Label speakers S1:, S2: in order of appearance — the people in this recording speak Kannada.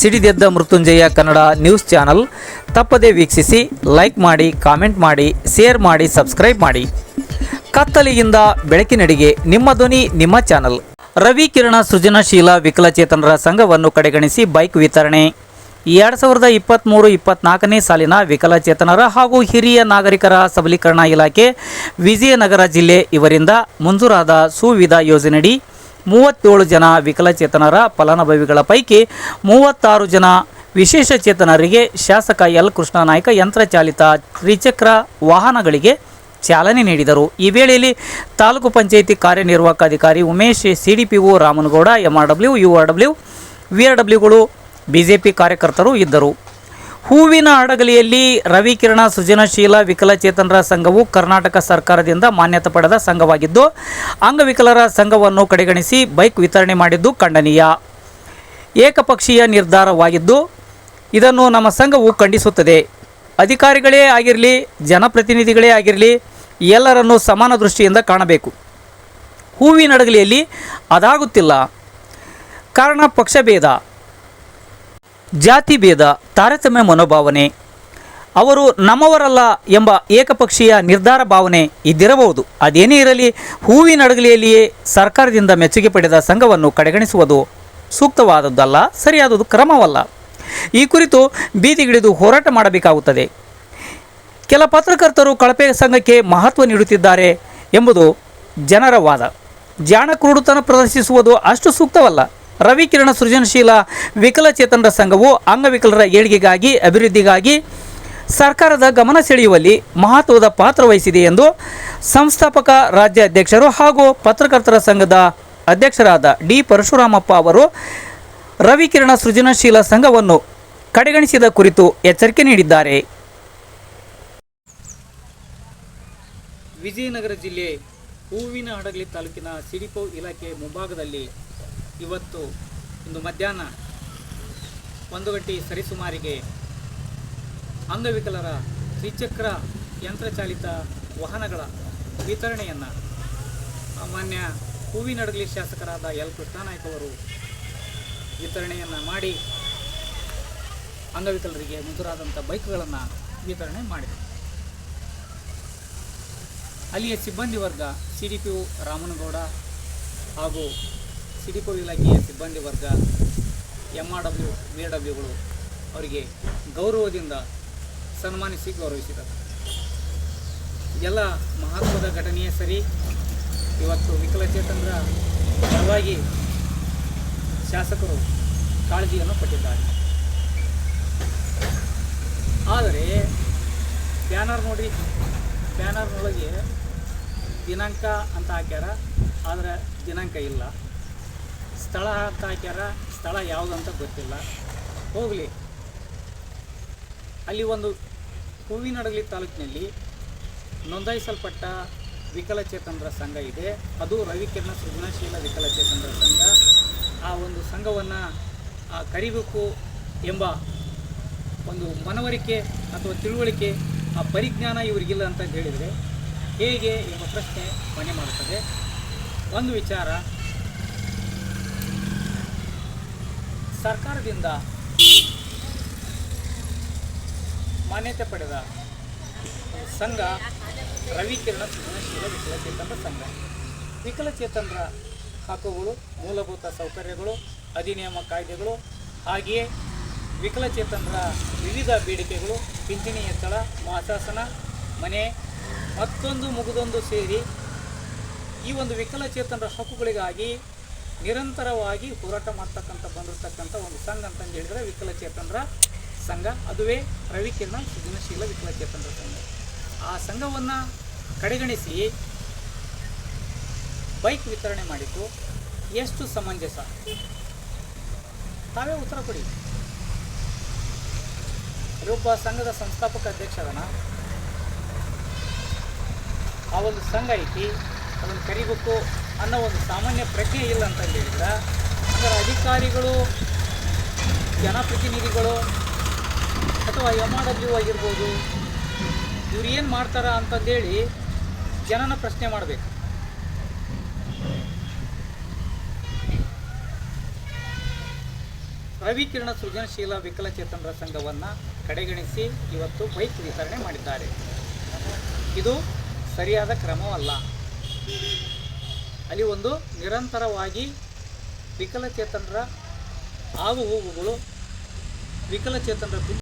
S1: ಸಿಡಿದೆದ್ದ ಮೃತ್ಯುಂಜಯ ಕನ್ನಡ ನ್ಯೂಸ್ ಚಾನಲ್. ತಪ್ಪದೇ ವೀಕ್ಷಿಸಿ, ಲೈಕ್ ಮಾಡಿ, ಕಾಮೆಂಟ್ ಮಾಡಿ, ಶೇರ್ ಮಾಡಿ, ಸಬ್ಸ್ಕ್ರೈಬ್ ಮಾಡಿ. ಕತ್ತಲೆಯಿಂದ ಬೆಳಕಿನಡಿಗೆ ನಿಮ್ಮ ಧ್ವನಿ, ನಿಮ್ಮ ಚಾನಲ್. ರವಿ ಕಿರಣ ಸೃಜನಶೀಲ ವಿಕಲಚೇತನರ ಸಂಘವನ್ನು ಕಡೆಗಣಿಸಿ ಬೈಕ್ ವಿತರಣೆ. ಎರಡು ಸಾವಿರದ ಇಪ್ಪತ್ತ್ಮೂರು ಇಪ್ಪತ್ನಾಲ್ಕನೇ ಸಾಲಿನ ವಿಕಲಚೇತನರ ಹಾಗೂ ಹಿರಿಯ ನಾಗರಿಕರ ಸಬಲೀಕರಣ ಇಲಾಖೆ, ವಿಜಯನಗರ ಜಿಲ್ಲೆ ಇವರಿಂದ ಮಂಜೂರಾದ ಸುವಿಧ ಯೋಜನೆಯಡಿ ಮೂವತ್ತೇಳು ಜನ ವಿಕಲಚೇತನರ ಫಲಾನುಭವಿಗಳ ಪೈಕಿ ಮೂವತ್ತಾರು ಜನ ವಿಶೇಷಚೇತನರಿಗೆ ಶಾಸಕ ಎಲ್ ಕೃಷ್ಣನಾಯ್ಕ ಯಂತ್ರಚಾಲಿತ ತ್ರಿಚಕ್ರ ವಾಹನಗಳಿಗೆ ಚಾಲನೆ ನೀಡಿದರು. ಈ ವೇಳೆಯಲ್ಲಿ ತಾಲೂಕು ಪಂಚಾಯಿತಿ ಕಾರ್ಯನಿರ್ವಾಹಕ ಅಧಿಕಾರಿ Umesh, CDPO Ramanagouda, MRW, URW, ವಿಆರ್ಡಬ್ಲ್ಯೂಗಳು, BJP ಕಾರ್ಯಕರ್ತರು ಇದ್ದರು. ಹೂವಿನ ಅಡಗಲಿಯಲ್ಲಿ ರವಿಕಿರಣ, ಸೃಜನಶೀಲ, ವಿಕಲಚೇತನರ ಸಂಘವು ಕರ್ನಾಟಕ ಸರ್ಕಾರದಿಂದ ಮಾನ್ಯತೆ ಪಡೆದ ಸಂಘವಾಗಿದ್ದು, ಅಂಗವಿಕಲರ ಸಂಘವನ್ನು ಕಡೆಗಣಿಸಿ ಬೈಕ್ ವಿತರಣೆ ಮಾಡಿದ್ದು ಖಂಡನೀಯ. ಏಕಪಕ್ಷೀಯ ನಿರ್ಧಾರವಾಗಿದ್ದು, ಇದನ್ನು ನಮ್ಮ ಸಂಘವು ಖಂಡಿಸುತ್ತದೆ. ಅಧಿಕಾರಿಗಳೇ ಆಗಿರಲಿ, ಜನಪ್ರತಿನಿಧಿಗಳೇ ಆಗಿರಲಿ, ಎಲ್ಲರನ್ನೂ ಸಮಾನ ದೃಷ್ಟಿಯಿಂದ ಕಾಣಬೇಕು. ಹೂವಿನಡಗಲಿಯಲ್ಲಿ ಅದಾಗುತ್ತಿಲ್ಲ. ಕಾರಣ ಪಕ್ಷಭೇದ. ಜಾತಿ ಭೇದ ತಾರತಮ್ಯ ಮನೋಭಾವನೆ. ಅವರು ನಮ್ಮವರಲ್ಲ ಎಂಬ ಏಕಪಕ್ಷೀಯ ನಿರ್ಧಾರ ಭಾವನೆ ಇದ್ದಿರಬಹುದು. ಅದೇನೇ ಇರಲಿ, ಹೂವಿನ ಅಡಗಲಿಯಲ್ಲಿಯೇ ಸರ್ಕಾರದಿಂದ ಮೆಚ್ಚುಗೆ ಪಡೆದ ಸಂಘವನ್ನು ಕಡೆಗಣಿಸುವುದು ಸೂಕ್ತವಾದದ್ದಲ್ಲ, ಸರಿಯಾದದ್ದು ಕ್ರಮವಲ್ಲ. ಈ ಕುರಿತು ಬೀದಿಗಿಳಿದು ಹೋರಾಟ ಮಾಡಬೇಕಾಗುತ್ತದೆ. ಕೆಲ ಪತ್ರಕರ್ತರು ಕಳಪೆ ಸಂಘಕ್ಕೆ ಮಹತ್ವ ನೀಡುತ್ತಿದ್ದಾರೆ ಎಂಬುದು ಜನರ ವಾದ. ಜಾಣ ಕುರುಡುತನ ಪ್ರದರ್ಶಿಸುವುದು ಅಷ್ಟು ಸೂಕ್ತವಲ್ಲ. ರವಿಕಿರಣ ಸೃಜನಶೀಲ ವಿಕಲಚೇತನರ ಸಂಘವು ಅಂಗವಿಕಲರ ಏಳಿಗೆಗಾಗಿ, ಅಭಿವೃದ್ಧಿಗಾಗಿ ಸರ್ಕಾರದ ಗಮನ ಸೆಳೆಯುವಲ್ಲಿ ಮಹತ್ವದ ಪಾತ್ರ ವಹಿಸಿದೆ ಎಂದು ಸಂಸ್ಥಾಪಕ ರಾಜ್ಯ ಅಧ್ಯಕ್ಷರು ಹಾಗೂ ಪತ್ರಕರ್ತರ ಸಂಘದ ಅಧ್ಯಕ್ಷರಾದ ಡಿ ಪರಶುರಾಮಪ್ಪ ಅವರು ರವಿಕಿರಣ ಸೃಜನಶೀಲ ಸಂಘವನ್ನು ಕಡೆಗಣಿಸಿದ ಕುರಿತು ಎಚ್ಚರಿಕೆ ನೀಡಿದ್ದಾರೆ. ವಿಜಯನಗರ ಜಿಲ್ಲೆ ಹೂವಿನ ಹಡಗಲಿ ತಾಲೂಕಿನ ಸಿಡಿಪೋ ಇಲಾಖೆ ಮುಂಭಾಗದಲ್ಲಿ ಇವತ್ತು ಒಂದು ಮಧ್ಯಾಹ್ನ ಒಂದು ಗಂಟೆ ಸರಿಸುಮಾರಿಗೆ ಅಂಗವಿಕಲರ ತ್ರಿಚಕ್ರ ಯಂತ್ರಚಾಲಿತ ವಾಹನಗಳ ವಿತರಣೆಯನ್ನು ಮಾನ್ಯ ಹೂವಿನಡಗಲಿ ಶಾಸಕರಾದ ಎಲ್ ಕೃಷ್ಣಾನಾಯ್ಕ ಅವರು ವಿತರಣೆಯನ್ನು ಮಾಡಿ ಅಂಗವಿಕಲರಿಗೆ ಮುಂದುರಾದಂಥ ಬೈಕ್ಗಳನ್ನು ವಿತರಣೆ ಮಾಡಿದರು. ಅಲ್ಲಿಯ ಸಿಬ್ಬಂದಿ ವರ್ಗ ಸಿ ಡಿ ಪಿ ರಾಮನಗೌಡ ಹಾಗೂ ಸಿ ಡಿ ಇಲಾಖೆಯ ಸಿಬ್ಬಂದಿ ವರ್ಗ ಎಂ ಆರ್ ಡಬ್ಲ್ಯೂ ಬಿ ಡಬ್ಲ್ಯೂಗಳು ಅವರಿಗೆ ಗೌರವದಿಂದ ಸನ್ಮಾನಿಸಿ ಗೌರವಿಸಿದರು ಎಲ್ಲ ಮಹತ್ವದ ಘಟನೆಯೇ ಸರಿ. ಇವತ್ತು ವಿಕಲಚೇತನರ ಪರವಾಗಿ ಶಾಸಕರು ಕಾಳಜಿಯನ್ನು ಪಟ್ಟಿದ್ದಾರೆ. ಆದರೆ, ಬ್ಯಾನರ್ ನೋಡಿ, ಬ್ಯಾನರ್ನೊಳಗೆ ದಿನಾಂಕ ಅಂತ ಹಾಕ್ಯಾರ, ಆದರೆ ದಿನಾಂಕ ಇಲ್ಲ. ಸ್ಥಳ ಅಂತ ಹಾಕ್ಯಾರ, ಸ್ಥಳ ಯಾವುದು ಅಂತ ಗೊತ್ತಿಲ್ಲ. ಹೋಗಲಿ. ಅಲ್ಲಿ ಒಂದು ಹೂವಿನಡಗಲಿ ತಾಲೂಕಿನಲ್ಲಿ ನೋಂದಾಯಿಸಲ್ಪಟ್ಟ ವಿಕಲಚೇತನರ ಸಂಘ ಇದೆ. ಅದು ರವಿಕಿರಣ ಸೃಜನಶೀಲ ವಿಕಲಚೇತನರ ಸಂಘ. ಆ ಒಂದು ಸಂಘವನ್ನು ಕರಿಬೇಕು ಎಂಬ ಒಂದು ಮನವರಿಕೆ ಅಥವಾ ತಿಳುವಳಿಕೆ, ಆ ಪರಿಜ್ಞಾನ ಇವರಿಗಿಲ್ಲ ಅಂತ ಹೇಳಿದರೆ ಹೇಗೆ ಎಂಬ ಪ್ರಶ್ನೆ ಮನೆ ಮಾಡುತ್ತದೆ ಒಂದು ವಿಚಾರ ಸರ್ಕಾರದಿಂದ ಮಾನ್ಯತೆ ಪಡೆದ ಸಂಘ ರವಿಕಿರಣ ಸೃಜನಶೀಲ ವಿಕಲಚೇತನರ ಸಂಘ. ವಿಕಲಚೇತನರ ಹಕ್ಕುಗಳು, ಮೂಲಭೂತ ಸೌಕರ್ಯಗಳು, ಅಧಿನಿಯಮ ಕಾಯ್ದೆಗಳು, ಹಾಗೆಯೇ ವಿಕಲಚೇತನರ ವಿವಿಧ ಬೇಡಿಕೆಗಳು, ಪಿಂಚಣಿ ಹೆಚ್ಚಳ ಮಾಸಾಸನ ಮನೆ, ಮತ್ತೊಂದು ಮುಗಿದೊಂದು ಸೇರಿ ಈ ಒಂದು ವಿಕಲಚೇತನರ ಹಕ್ಕುಗಳಿಗಾಗಿ ನಿರಂತರವಾಗಿ ಹೋರಾಟ ಮಾಡ್ತಕ್ಕಂಥ, ಬಂದಿರತಕ್ಕಂಥ ಒಂದು ಸಂಘ ಅಂತಂದು ಹೇಳಿದರೆ ವಿಕಲಚೇತನರ ಸಂಘ. ಅದುವೇ ರವಿಕಿರಣ ಸೃಜನಶೀಲ ವಿಕಲಚೇತನರ ಸಂಘ. ಆ ಸಂಘವನ್ನು ಕಡೆಗಣಿಸಿ ಬೈಕ್ ವಿತರಣೆ ಮಾಡಿದ್ದು ಎಷ್ಟು ಸಮಂಜಸ? ತಾವೇ ಉತ್ತರ ಕೊಡಿ. ಒಬ್ಬ ಸಂಘದ ಸಂಸ್ಥಾಪಕ ಅಧ್ಯಕ್ಷರನ ಆ ಒಂದು ಸಂಘ ಐತಿ. ಅದನ್ನು ಕರಿಬೇಕು ಅನ್ನೋ ಒಂದು ಸಾಮಾನ್ಯ ಪ್ರಜ್ಞೆ ಇಲ್ಲ ಅಂತ ಹೇಳಿದ್ರೆ. ಅದರ ಅಧಿಕಾರಿಗಳು, ಜನಪ್ರತಿನಿಧಿಗಳು ಅಥವಾ ಎಂ ಆರ್ ಡಬ್ಲ್ಯೂ ಆಗಿರ್ಬೋದು, ಇವ್ರು ಏನು ಮಾಡ್ತಾರ ಅಂತಂದೇಳಿ ಜನನ ಪ್ರಶ್ನೆ ಮಾಡಬೇಕು. ರವಿಕಿರಣ ಸೃಜನಶೀಲ ವಿಕಲಚೇತನರ ಸಂಘವನ್ನು ಕಡೆಗಣಿಸಿ ಇವತ್ತು ಬೈಕ್ ವಿತರಣೆ ಮಾಡಿದ್ದಾರೆ. ಇದು ಸರಿಯಾದ ಕ್ರಮವಲ್ಲ. ಅಲ್ಲಿ ಒಂದು ನಿರಂತರವಾಗಿ ವಿಕಲಚೇತನರ ಆಗು ಹೋಗುಗಳು. ವಿಕಲಚೇತನರ